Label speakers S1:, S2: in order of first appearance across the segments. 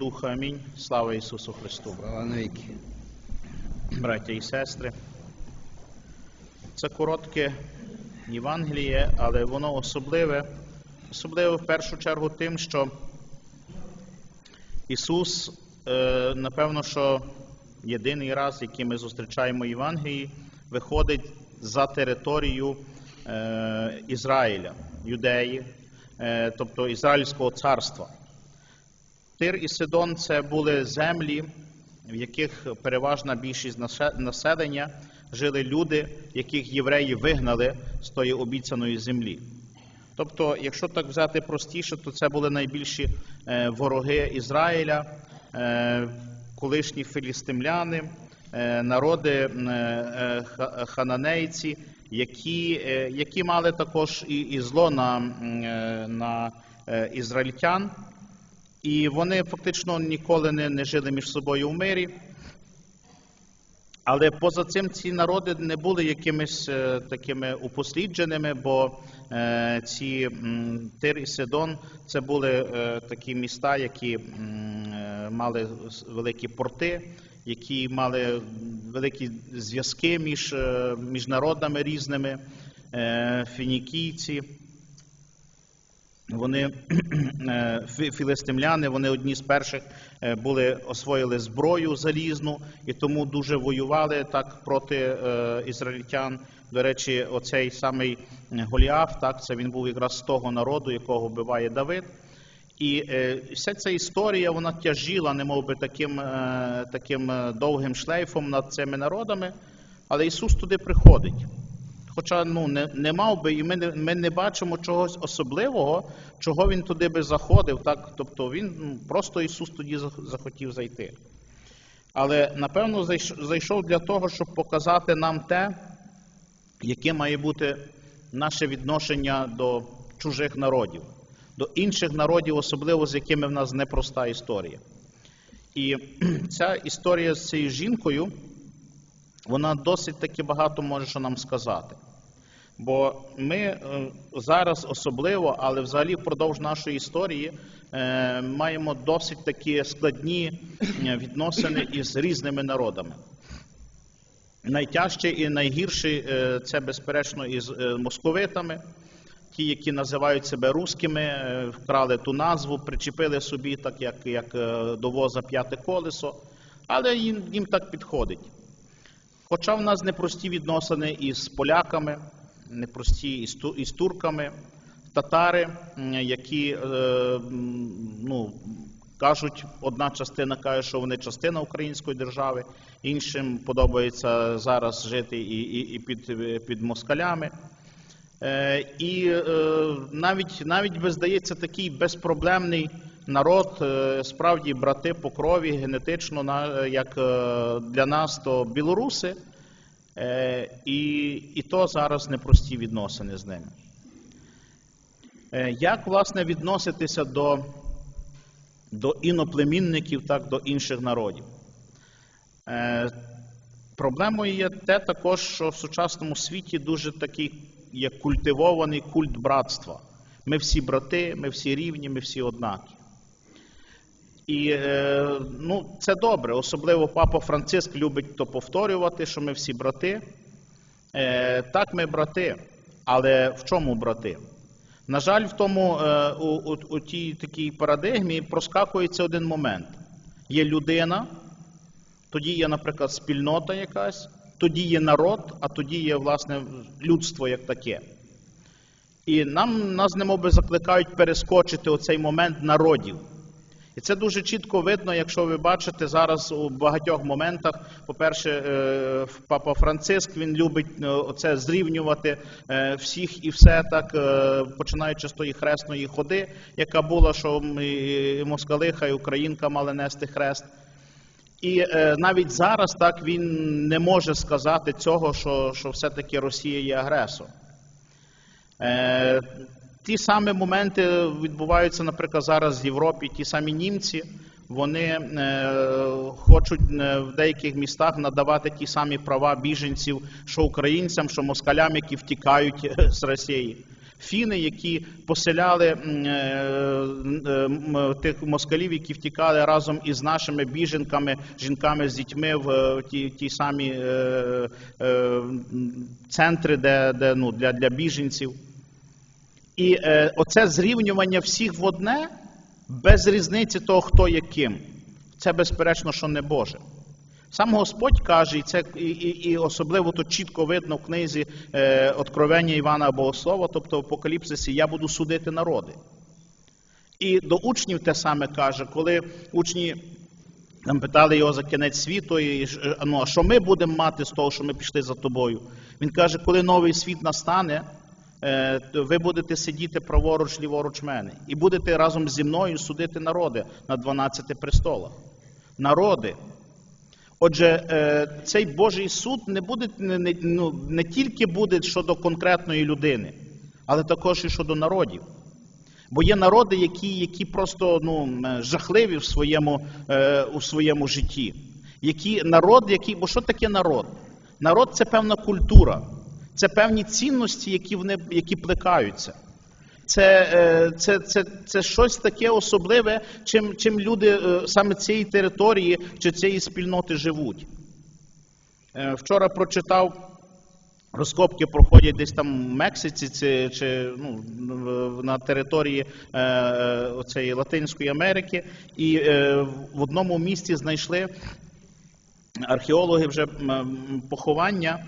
S1: Духа Амінь. Слава Ісусу Христу.
S2: Слава навіки.
S1: Браття і сестри. Це коротке Євангеліє, але воно особливе, особливе в першу чергу тим, що Ісус, е, напевно, що єдиний раз, який ми зустрічаємо в Євангелії, виходить за територію е, Ізраїля, Юдеї, е, тобто Ізраїльського царства. Тир і Сидон це були землі, в яких переважна більшість населення жили люди, яких євреї вигнали з тої обіцяної землі. Тобто, якщо так взяти простіше, то це були найбільші е, вороги Ізраїля, е, колишні філістимляни, е, народи ха- хананейці, які, які мали також і, і зло на, на ізраїльтян. І вони фактично ніколи не, не жили між собою в мирі. Але поза цим ці народи не були якимись е, такими упослідженими, бо е, ці м, Тир і Сидон це були е, такі міста, які м, е, мали великі порти, які мали великі зв'язки між, е, між народами різними, е, фінікійці. Вони е, філистимляни, вони одні з перших е, були освоїли зброю залізну і тому дуже воювали так проти е, ізраїльтян. До речі, оцей самий Голіаф, так це він був якраз з того народу, якого вбиває Давид. І е, вся ця історія вона тяжіла, немов би таким, е, таким е, довгим шлейфом над цими народами, але Ісус туди приходить. Хоча ну, не, не мав би, і ми не, ми не бачимо чогось особливого, чого він туди би заходив. Так? Тобто він ну, просто Ісус тоді захотів зайти. Але напевно зайшов для того, щоб показати нам те, яке має бути наше відношення до чужих народів, до інших народів, особливо з якими в нас непроста історія. І ця історія з цією жінкою, вона досить таки багато може що нам сказати. Бо ми е, зараз особливо, але взагалі впродовж нашої історії е, маємо досить такі складні е, відносини із різними народами. Найтяжче і найгірше це, безперечно, із московитами. Ті, які називають себе рускими, е, вкрали ту назву, причепили собі, так як, як до воза п'яте колесо, але їм, їм так підходить. Хоча в нас непрості відносини із поляками, непрості із, турками, татари, які е, ну, кажуть, одна частина каже, що вони частина української держави, іншим подобається зараз жити і, і, і під, під москалями. Е, І е, навіть, навіть би здається, такий безпроблемний народ, е, справді брати по крові, генетично, як е, для нас, то білоруси, Е, і, і то зараз непрості відносини з ними. Е, Як, власне, відноситися до, до іноплемінників, так до інших народів? Е, Проблемою є те також, що в сучасному світі дуже такий є культивований культ братства. Ми всі брати, ми всі рівні, ми всі однакі. І е, ну, це добре, особливо папа Франциск любить то повторювати, що ми всі брати. Е, так, ми брати, але в чому брати? На жаль, в тому е, у, у, у тій такій парадигмі проскакується один момент: є людина, тоді є, наприклад, спільнота якась, тоді є народ, а тоді є власне людство як таке. І нам нас немоби закликають перескочити оцей момент народів. І це дуже чітко видно, якщо ви бачите зараз у багатьох моментах. По-перше, е, папа Франциск він любить е, оце зрівнювати е, всіх і все так, починаючи з тої хресної ходи, яка була, що і москалиха, і українка мали нести хрест. І навіть зараз так він не може сказати цього, що, що все-таки Росія є агресором. Ті самі моменти відбуваються, наприклад, зараз в Європі. Ті самі німці, вони е, хочуть е, в деяких містах надавати ті самі права біженців, що українцям, що москалям, які втікають е, з Росії. Фіни, які поселяли тих москалів, які втікали разом із нашими біженками, жінками з дітьми в ті, ті самі центри, де, де ну, для, для біженців. І е, оце зрівнювання всіх в одне, без різниці того, хто є ким, це безперечно, що не Боже. Сам Господь каже, і це і, і, і особливо тут чітко видно в книзі е, Откровення Івана Богослова, тобто в Апокаліпсисі, я буду судити народи. І до учнів те саме каже, коли учні там питали його за кінець світу, і, ну, а що ми будемо мати з того, що ми пішли за тобою? Він каже, коли новий світ настане, то ви будете сидіти праворуч, ліворуч мене, і будете разом зі мною судити народи на 12 престолах. Народи. Отже, е, цей Божий суд не буде не, ну, не тільки буде щодо конкретної людини, але також і щодо народів. Бо є народи, які, які просто ну, жахливі в своєму, е, у своєму житті. Які, народ, який, бо що таке народ? Народ це певна культура, це певні цінності, які, вони, які плекаються. Це, е, це, це, це щось таке особливе, чим, чим люди е, саме цієї території чи цієї спільноти живуть. Е, Вчора прочитав, розкопки проходять десь там в Мексиці чи, чи ну, на території е, Латинської Америки, і в одному місті знайшли археологи вже поховання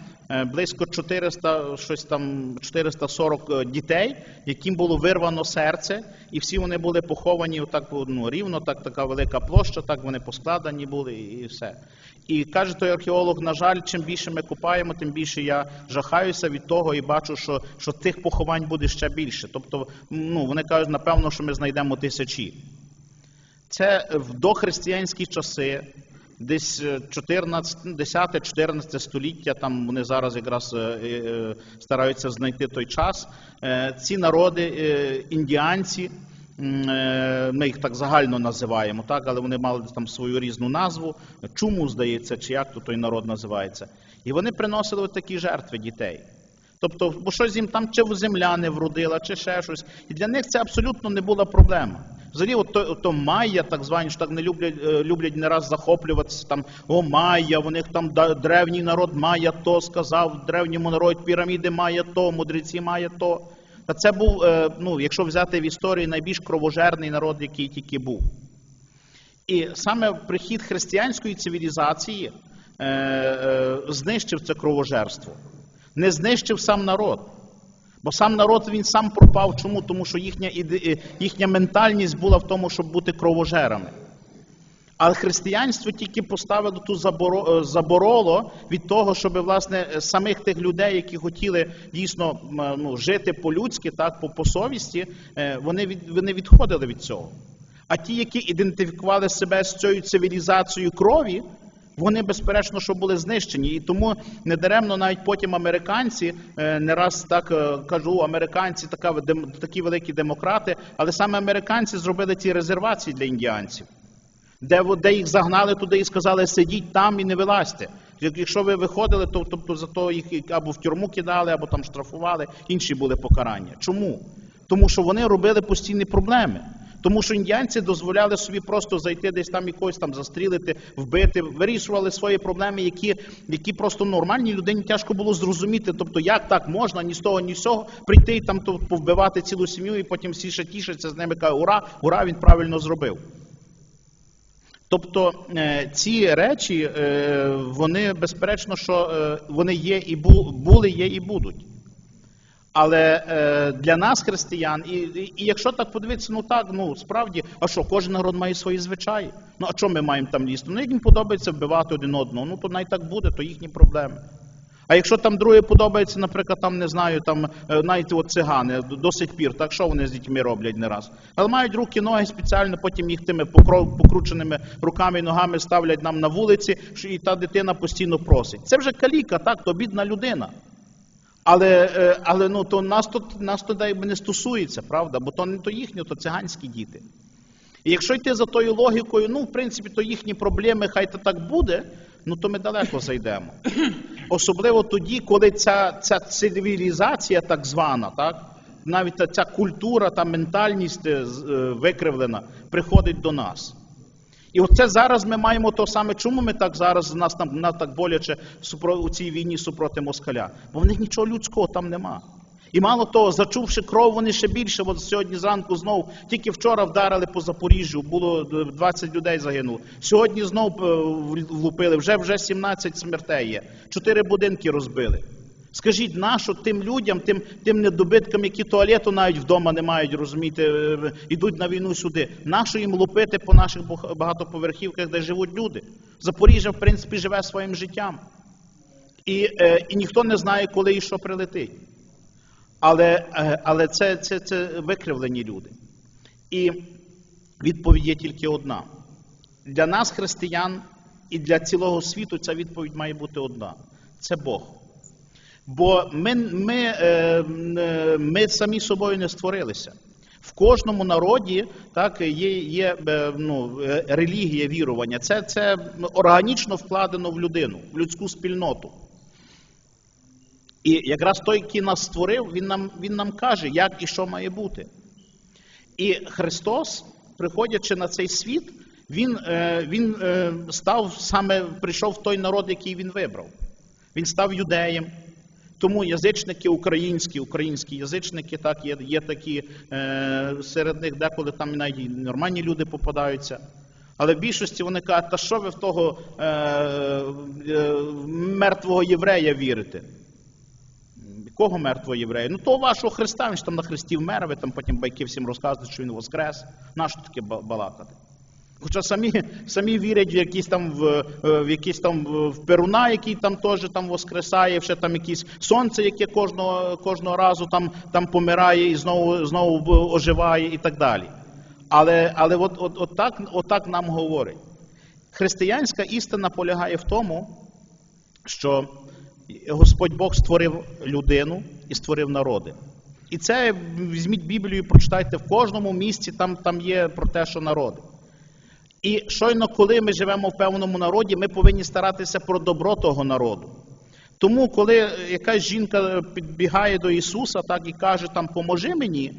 S1: близько 400, щось там 440 дітей, яким було вирвано серце, і всі вони були поховані отак ну, рівно, так така велика площа, так вони поскладені були, і і все. І каже той археолог: на жаль, чим більше ми купаємо, тим більше я жахаюся від того і бачу, що, що тих поховань буде ще більше. Тобто, ну вони кажуть, напевно, що ми знайдемо тисячі. Це в дохристиянські часи, десь 14, 10-14 століття, там вони зараз якраз е, е, стараються знайти той час. Е, Ці народи, е, індіанці, е, ми їх так загально називаємо, так, але вони мали там свою різну назву, чуму, здається, чи як то той народ називається. І вони приносили такі жертви дітей. Тобто, бо щось їм там чи земля не вродила, чи ще щось. І для них це абсолютно не була проблема. Взагалі, от то, то майя, так звані, що так не люблять, е, люблять не раз захоплюватися, там, о, майя, у них там древній народ майя то сказав, древньому народі піраміди майя то, мудреці майя то. Та це був, е, ну, якщо взяти в історії, найбільш кровожерний народ, який тільки був. І саме прихід християнської цивілізації е, е, знищив це кровожерство. Не знищив сам народ. Бо сам народ він сам пропав. Чому? Тому що їхня, е, їхня ментальність була в тому, щоб бути кровожерами. Але християнство тільки поставило ту е, забороло від того, щоб власне е, самих тих людей, які хотіли дійсно ну, жити по-людськи, так, по, совісті, вони, від, вони відходили від цього. А ті, які ідентифікували себе з цією цивілізацією крові, вони безперечно, що були знищені. І тому недаремно навіть потім американці е, не раз так е, кажу, американці така, такі великі демократи, але саме американці зробили ці резервації для індіанців де, де їх загнали туди і сказали, сидіть там і не вилазьте. Якщо ви виходили, то тобто за то їх або в тюрму кидали, або там штрафували, інші були покарання. Чому? Тому що вони робили постійні проблеми. Тому що індіанці дозволяли собі просто зайти десь там якось там застрілити, вбити, вирішували свої проблеми, які, які просто нормальній людині тяжко було зрозуміти. Тобто, як так можна ні з того, ні з цього прийти і там то, повбивати цілу сім'ю, і потім всі ще тішаться з ними кажуть, ура, ура, він правильно зробив. Тобто е, ці речі, е, вони безперечно, що е, вони є і були, є і будуть. Але е, для нас, християн, і, і, і якщо так подивитися, ну так, ну справді, а що, кожен народ має свої звичаї. Ну а що ми маємо там лізти? Ну, як їм подобається вбивати один одного, ну то най так буде, то їхні проблеми. А якщо там друге подобається, наприклад, там не знаю, там е, навіть от цигани до, сих пір, так що вони з дітьми роблять не раз. Але мають руки, ноги спеціально, потім їх тими покрученими руками і ногами ставлять нам на вулиці, і та дитина постійно просить. Це вже каліка, так, то бідна людина. Але, е, але ну, то нас тут нас якби не стосується, правда? Бо то не то їхні, то циганські діти. І якщо йти за тою логікою, ну, в принципі, то їхні проблеми, хай то так буде, ну то ми далеко зайдемо. Особливо тоді, коли ця, ця цивілізація, так звана, так, навіть ця культура, та ментальність е, е, викривлена приходить до нас. І оце зараз ми маємо то саме. Чому ми так зараз нас там нас так боляче у цій війні супроти москаля? Бо в них нічого людського там нема. І мало того, зачувши кров, вони ще більше. От сьогодні зранку знов, тільки вчора вдарили по Запоріжжю, було е, 20 людей загинуло. Сьогодні знов е, влупили, вже вже 17 смертей є. Чотири будинки розбили. Скажіть, нащо тим людям, тим, тим недобиткам, які туалету навіть вдома не мають, розумієте, е, йдуть на війну сюди. Нащо їм лупити по наших багатоповерхівках, де живуть люди? Запоріжжя, в принципі, живе своїм життям. І, е, і ніхто не знає, коли і що прилетить. Але, е, але це, це, це викривлені люди. І відповідь є тільки одна. Для нас, християн, і для цілого світу ця відповідь має бути одна: це Бог. Бо ми, ми, е, е, ми самі собою не створилися. В кожному народі так, є, є е, ну, релігія, вірування. Це, це органічно вкладено в людину, в людську спільноту. І якраз той, який нас створив, він нам, він нам каже, як і що має бути. І Христос, приходячи на цей світ, Він, він став саме, прийшов в той народ, який він вибрав. Він став юдеєм. Тому язичники українські, українські язичники, так, є, є такі, е, серед них деколи там навіть нормальні люди попадаються. Але в більшості вони кажуть, та що ви в того е, е, мертвого єврея вірите? Якого мертвого єврея? Ну того вашого Христа, він ж там на Христі вмер, ви там потім байки всім розказуєте, що він воскрес. Нащо таке балакати? Хоча самі, самі вірять в якісь там в, е, в якісь там в Перуна, який там теж там воскресає, ще там якісь сонце, яке кожного, кожного разу там, там помирає і знову, знову оживає і так далі. Але, але от, от, от, так, от так нам говорить. Християнська істина полягає в тому, що Господь Бог створив людину і створив народи. І це візьміть Біблію, прочитайте в кожному місці, там, там є про те, що народи. І щойно, коли ми живемо в певному народі, ми повинні старатися про добро того народу. Тому, коли якась жінка підбігає до Ісуса так і каже, там, поможи мені,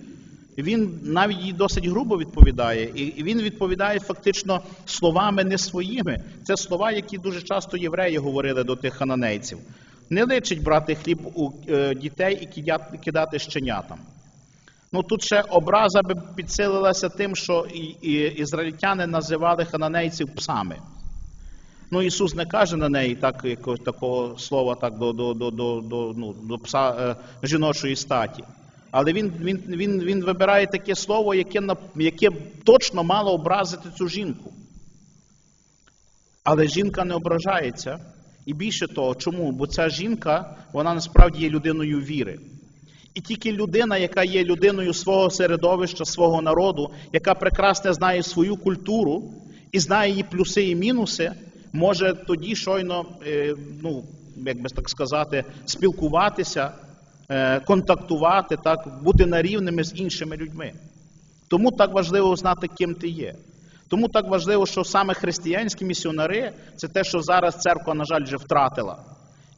S1: він навіть їй досить грубо відповідає. І і він відповідає фактично словами не своїми. Це слова, які дуже часто євреї говорили до тих хананейців. Не личить брати хліб у е, дітей і кидати щенятам. Ну тут ще образа би підсилилася тим, що і, і ізраїльтяни називали хананейців псами. Ну, Ісус не каже на неї так, якогось такого слова так, до, до, до, до, до, ну, до пса е, жіночої статі. Але він, він, він, він вибирає таке слово, яке, яке точно мало образити цю жінку. Але жінка не ображається. І більше того, чому? Бо ця жінка, вона насправді є людиною віри. І тільки людина, яка є людиною свого середовища, свого народу, яка прекрасно знає свою культуру і знає її плюси і мінуси, може тоді щойно, е, ну, як би так сказати, спілкуватися, е, контактувати, так, бути на рівними з іншими людьми. Тому так важливо знати, ким ти є. Тому так важливо, що саме християнські місіонари це те, що зараз церква, на жаль, вже втратила.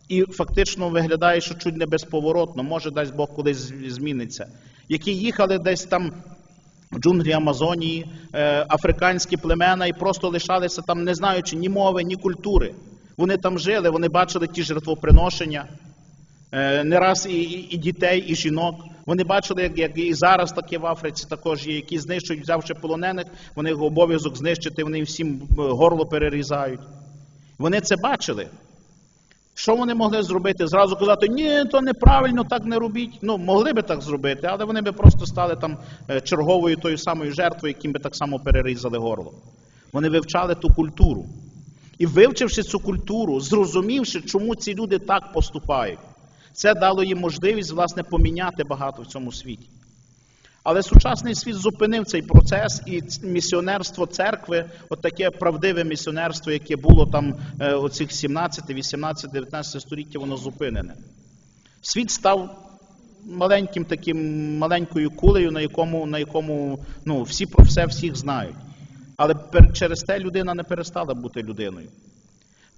S1: І фактично виглядає, що чуть не безповоротно, може, дасть Бог колись зміниться. Які їхали десь там в джунглі Амазонії, е, африканські племена і просто лишалися там, не знаючи ні мови, ні культури. Вони там жили, вони бачили ті жертвоприношення, е, не раз і, і, і дітей, і жінок. Вони бачили, як, як і зараз таке в Африці також є, які знищують, взявши полонених, вони обов'язок знищити, вони всім е, горло перерізають. Вони це бачили. Що вони могли зробити? Зразу казати, ні, то неправильно, так не робіть. Ну, могли би так зробити, але вони би просто стали там е, черговою тою самою жертвою, яким би так само перерізали горло. Вони вивчали ту культуру. І вивчивши цю культуру, зрозумівши, чому ці люди так поступають, це дало їм можливість, власне, поміняти багато в цьому світі. Але сучасний світ зупинив цей процес, і місіонерство церкви, от таке правдиве місіонерство, яке було там е, оцих 17, 18, 19 століття, воно зупинене. Світ став маленьким таким маленькою кулею, на якому, на якому ну, всі про все всіх знають. Але через те людина не перестала бути людиною.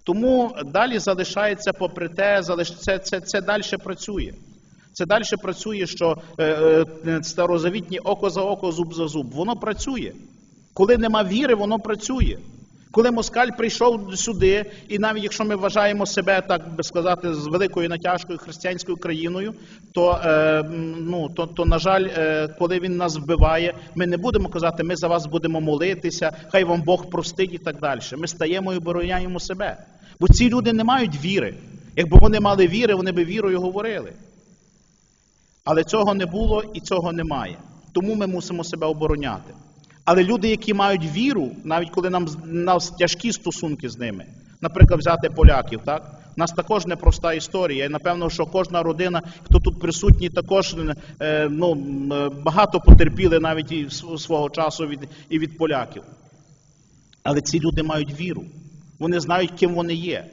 S1: Тому далі залишається, попри те, це, це, це далі працює. Це далі працює, що е, е, око за око, зуб за зуб. Воно працює. Коли нема віри, воно працює. Коли москаль прийшов сюди, і навіть якщо ми вважаємо себе, так би сказати, з великою натяжкою християнською країною, то, е, ну, то, то на жаль, е, коли він нас вбиває, ми не будемо казати, ми за вас будемо молитися, хай вам Бог простить і так далі. Ми стаємо і обороняємо себе. Бо ці люди не мають віри. Якби вони мали віри, вони би вірою говорили. Але цього не було і цього немає. Тому ми мусимо себе обороняти. Але люди, які мають віру, навіть коли нам нас тяжкі стосунки з ними, наприклад, взяти поляків, так? У нас також непроста історія. І напевно, що кожна родина, хто тут присутній, також е, ну, е, багато потерпіли навіть і свого часу від, і від поляків. Але ці люди мають віру. Вони знають, ким вони є.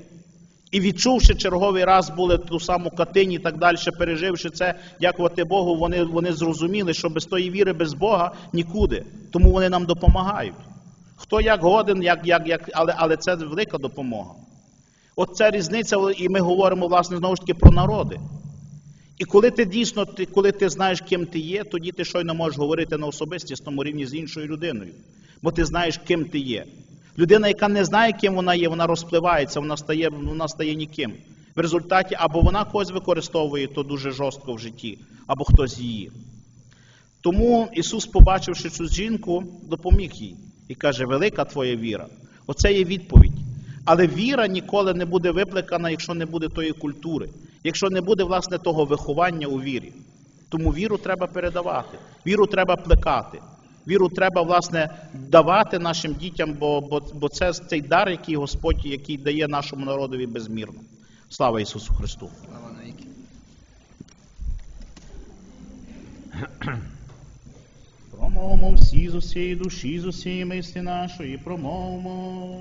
S1: І відчувши черговий раз були ту саму Катині і так далі, переживши це, дякувати Богу, вони, вони зрозуміли, що без тої віри, без Бога нікуди. Тому вони нам допомагають. Хто як годен, як, як, як, але, але це велика допомога. От ця різниця, і ми говоримо, власне, знову ж таки про народи. І коли ти дійсно, ти, коли ти знаєш, ким ти є, тоді ти щойно можеш говорити на особистісному рівні з іншою людиною. Бо ти знаєш, ким ти є. Людина, яка не знає, ким вона є, вона розпливається, вона стає, вона стає ніким. В результаті або вона когось використовує то дуже жорстко в житті, або хтось її. Тому Ісус, побачивши цю жінку, допоміг їй і каже: Велика твоя віра. Оце є відповідь. Але віра ніколи не буде викликана, якщо не буде тої культури, якщо не буде власне того виховання у вірі. Тому віру треба передавати, віру треба плекати, віру треба власне давати нашим дітям, бо, бо, бо це цей дар, який Господь який дає нашому народові безмірно. Слава Ісусу Христу!
S2: Слава навіки.
S1: Промовимо всі з усієї душі, з усієї мислі нашої, промовимо.